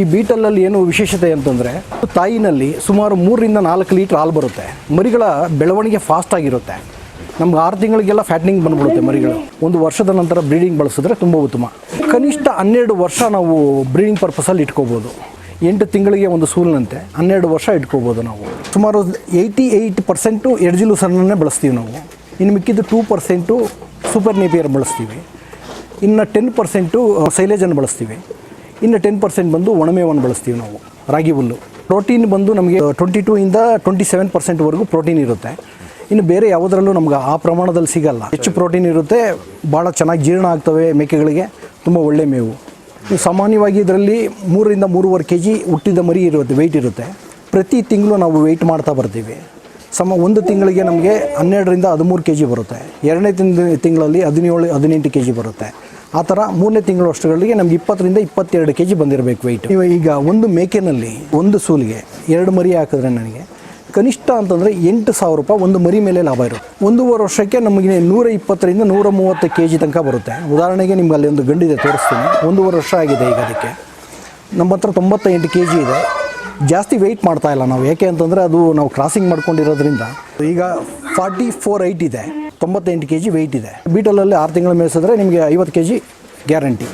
ಈ ಬೀಟಲಲ್ಲಿ ಏನು ವಿಶೇಷತೆ ಅಂತಂದರೆ, ತಾಯಿನಲ್ಲಿ ಸುಮಾರು ಮೂರರಿಂದ ನಾಲ್ಕು ಲೀಟ್ರ್ ಹಾಲು ಬರುತ್ತೆ. ಮರಿಗಳ ಬೆಳವಣಿಗೆ ಫಾಸ್ಟ್ ಆಗಿರುತ್ತೆ. ನಮ್ಗೆ ಆರು ತಿಂಗಳಿಗೆಲ್ಲ ಫ್ಯಾಟ್ನಿಂಗ್ ಬಂದ್ಬಿಡುತ್ತೆ ಮರಿಗಳು. ಒಂದು ವರ್ಷದ ನಂತರ ಬ್ರೀಡಿಂಗ್ ಬಳಸಿದ್ರೆ ತುಂಬ ಉತ್ತಮ. ಕನಿಷ್ಠ ಹನ್ನೆರಡು ವರ್ಷ ನಾವು ಬ್ರೀಡಿಂಗ್ ಪರ್ಪಸಲ್ಲಿ ಇಟ್ಕೋಬೋದು. ಎಂಟು ತಿಂಗಳಿಗೆ ಒಂದು ಸೂಲಿನಂತೆ ಹನ್ನೆರಡು ವರ್ಷ ಇಟ್ಕೋಬೋದು ನಾವು. ಸುಮಾರು ಏಯ್ಟಿ ಏಯ್ಟ್ ಪರ್ಸೆಂಟು ಎಡ್ಜಿಲೂಸನ್ನೇ ಬಳಸ್ತೀವಿ ನಾವು. ಇನ್ನು ಮಿಕ್ಕಿದ್ದು ಟೂ ಪರ್ಸೆಂಟು ಸೂಪರ್ ನೇಪಿಯರ್ ಬಳಸ್ತೀವಿ. ಇನ್ನು ಟೆನ್ ಪರ್ಸೆಂಟು ಸೈಲೇಜನ್ನು ಬಳಸ್ತೀವಿ. ಇನ್ನು ಟೆನ್ ಪರ್ಸೆಂಟ್ ಬಂದು ಒಣಮೇವನ್ನು ಬಳಸ್ತೀವಿ ನಾವು, ರಾಗಿ ಹುಲ್ಲು. ಪ್ರೋಟೀನ್ ಬಂದು ನಮಗೆ ಟ್ವೆಂಟಿ ಟೂ ಇಂದ ಟ್ವೆಂಟಿ ಸೆವೆನ್ ಪರ್ಸೆಂಟ್ವರೆಗೂ ಪ್ರೋಟೀನ್ ಇರುತ್ತೆ. ಇನ್ನು ಬೇರೆ ಯಾವುದರಲ್ಲೂ ನಮ್ಗೆ ಆ ಪ್ರಮಾಣದಲ್ಲಿ ಸಿಗಲ್ಲ. ಹೆಚ್ಚು ಪ್ರೋಟೀನ್ ಇರುತ್ತೆ, ಭಾಳ ಚೆನ್ನಾಗಿ ಜೀರ್ಣ ಆಗ್ತವೆ ಮೇಕೆಗಳಿಗೆ, ತುಂಬ ಒಳ್ಳೆ ಮೇವು. ಸಾಮಾನ್ಯವಾಗಿ ಇದರಲ್ಲಿ ಮೂರರಿಂದ ಮೂರುವರೆ ಕೆ ಜಿ ಹುಟ್ಟಿದ ಮರಿ ಇರುತ್ತೆ ವೆಯ್ಟ್ ಇರುತ್ತೆ. ಪ್ರತಿ ತಿಂಗಳು ನಾವು ವೆಯ್ಟ್ ಮಾಡ್ತಾ ಬರ್ತೀವಿ. ಸಮ, ಒಂದು ತಿಂಗಳಿಗೆ ನಮಗೆ ಹನ್ನೆರಡರಿಂದ ಹದಿಮೂರು ಕೆ ಜಿ ಬರುತ್ತೆ. ಎರಡನೇ ತಿಂಗ್, ತಿಂಗಳಲ್ಲಿ ಹದಿನೇಳು, ಹದಿನೆಂಟು ಕೆ ಜಿ ಬರುತ್ತೆ. ಆ ಥರ ಮೂರನೇ ತಿಂಗಳು ಅಷ್ಟುಗಳಿಗೆ ನಮ್ಗೆ ಇಪ್ಪತ್ತರಿಂದ ಇಪ್ಪತ್ತೆರಡು ಕೆ ಜಿ ಬಂದಿರಬೇಕು ವೆಯ್ಟ್ ಈಗ ಒಂದು ಮೇಕೆನಲ್ಲಿ ಒಂದು ಸೂಲಿಗೆ ಎರಡು ಮರಿ ಹಾಕಿದ್ರೆ ನನಗೆ ಕನಿಷ್ಠ ಅಂತಂದರೆ ಎಂಟು ಸಾವಿರ ರೂಪಾಯಿ ಒಂದು ಮರಿ ಮೇಲೆ ಲಾಭ ಇರುತ್ತೆ. ಒಂದೂವರೆ ವರ್ಷಕ್ಕೆ ನಮಗೆ ನೂರ ಇಪ್ಪತ್ತರಿಂದ ನೂರ ಮೂವತ್ತು ಕೆ ಜಿ ತನಕ ಬರುತ್ತೆ. ಉದಾಹರಣೆಗೆ ನಿಮ್ಗೆ ಅಲ್ಲಿ ಒಂದು ಗಂಡಿದೆ ತೋರಿಸ್ತೀನಿ. ಒಂದೂವರೆ ವರ್ಷ ಆಗಿದೆ ಈಗ ಅದಕ್ಕೆ. ನಮ್ಮ ಹತ್ರ ತೊಂಬತ್ತೆಂಟು ಕೆ ಜಿ ಇದೆ. ಜಾಸ್ತಿ ವೆಯ್ಟ್ ಮಾಡ್ತಾ ಇಲ್ಲ ನಾವು. ಯಾಕೆ ಅಂತಂದರೆ ಅದು ನಾವು ಕ್ರಾಸಿಂಗ್ ಮಾಡ್ಕೊಂಡಿರೋದ್ರಿಂದ. ಈಗ ಫಾರ್ಟಿ ಫೋರ್ ಏಯ್ಟ್ ಇದೆ. ತೊಂಬತ್ತೆಂಟು ಕೆ ಜಿ ವೆಯ್ಟ್ ಇದೆ ಬೀಟಲಲ್ಲಿ ಆರು ತಿಂಗಳು ಮೇಯಿಸಿದ್ರೆ ನಿಮಗೆ ಐವತ್ತು ಕೆ ಜಿ ಗ್ಯಾರಂಟಿ.